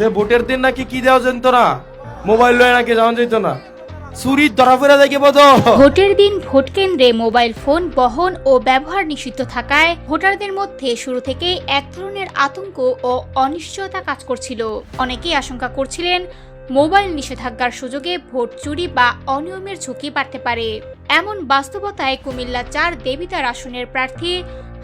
যে ভোটের দিন নাকি কি দেওয়া যেত না? মোবাইল লয়ে নাকি যাওয়া যেত না। চুরির দেখে ভোটের দিন ভোট কেন্দ্রে মোবাইল ফোন, বহন ও ব্যবহার নিষিদ্ধ থাকায় ভোটারদের মধ্যে শুরু থেকেই এক ধরনের আতঙ্ক ও অনিশ্চয়তা কাজ করছিল। অনেকেই আশঙ্কা করছিলেন, মোবাইল নিষেধাজ্ঞার সুযোগে ভোট চুরি বা অনিয়মের ঝুঁকি বাড়তে পারে। এমন বাস্তবতায় কুমিল্লা চার দেবিতার আসনের প্রার্থী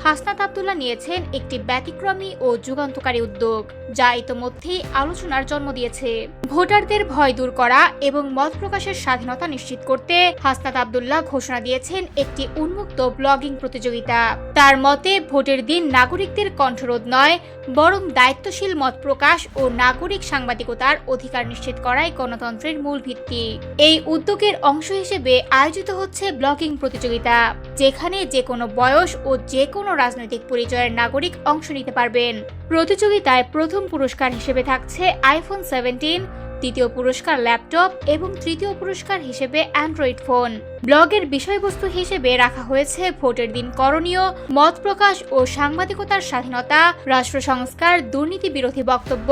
হাসনাত আবদুল্লাহ নিয়েছেন একটি ব্যতিক্রমী ও যুগান্তকারী উদ্যোগ, যা ইতোমধ্যেই আলোচনার জন্ম দিয়েছে। ভোটারদের ভয় দূর করা এবং মত প্রকাশের স্বাধীনতা নিশ্চিত করতে হাসনাত আবদুল্লাহ ঘোষণা দিয়েছেন একটি উন্মুক্ত ব্লগিং প্রতিযোগিতা। তার মতে, ভোটের দিন নাগরিকদের কণ্ঠরোধ নয়, বরং দায়িত্বশীল মত প্রকাশ ও নাগরিক সাংবাদিকতার অধিকার নিশ্চিত করাই গণতন্ত্রের মূল ভিত্তি। এই উদ্যোগের অংশ হিসেবে আয়োজিত হচ্ছে ব্লগিং প্রতিযোগিতা, যেখানে যে কোনো বয়স ও যে কোনো রাজনৈতিক পরিচয়ের নাগরিক অংশ নিতে পারবেন। প্রতিযোগিতায় প্রথম পুরস্কার হিসেবে থাকছে আইফোন সেভেন্টিন দ্বিতীয় পুরস্কার ল্যাপটপ এবং তৃতীয় পুরস্কার হিসেবে অ্যান্ড্রয়েড ফোন ব্লগের বিষয়বস্তু হিসেবে রাখা হয়েছে ভোটের দিন করণীয়, মত প্রকাশ ও সাংবাদিকতার স্বাধীনতা, রাষ্ট্র সংস্কার, দুর্নীতি বিরোধী বক্তব্য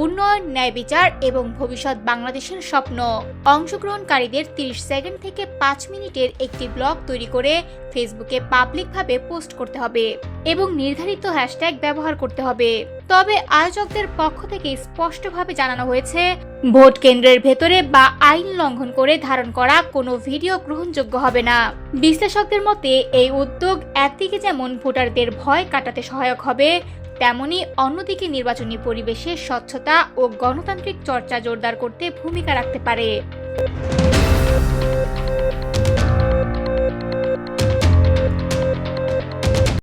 উন্নয়ন, ন্যায় বিচার এবং ভবিষ্যৎ বাংলাদেশের স্বপ্ন। অংশগ্রহণকারীদের 30 সেকেন্ড থেকে পাঁচ মিনিটের একটি ব্লগ তৈরি করে ফেসবুকে পাবলিকভাবে পোস্ট করতে হবে এবং নির্ধারিত হ্যাশট্যাগ ব্যবহার করতে হবে। তবে আয়োজকদের পক্ষ থেকে স্পষ্টভাবে জানানো হয়েছে, ভোট কেন্দ্রের ভেতরে বা আইন লঙ্ঘন করে ধারণ করা কোনো ভিডিও গ্রহণযোগ্য হবে না। বিশ্লেষকদের মতে, এই উদ্যোগ একদিকে যেমন ভোটারদের ভয় কাটাতে সহায়ক হবে তেমনি অন্যদিকে নির্বাচনী পরিবেশে স্বচ্ছতা ও গণতান্ত্রিক চর্চা জোরদার করতে ভূমিকা রাখতে পারে।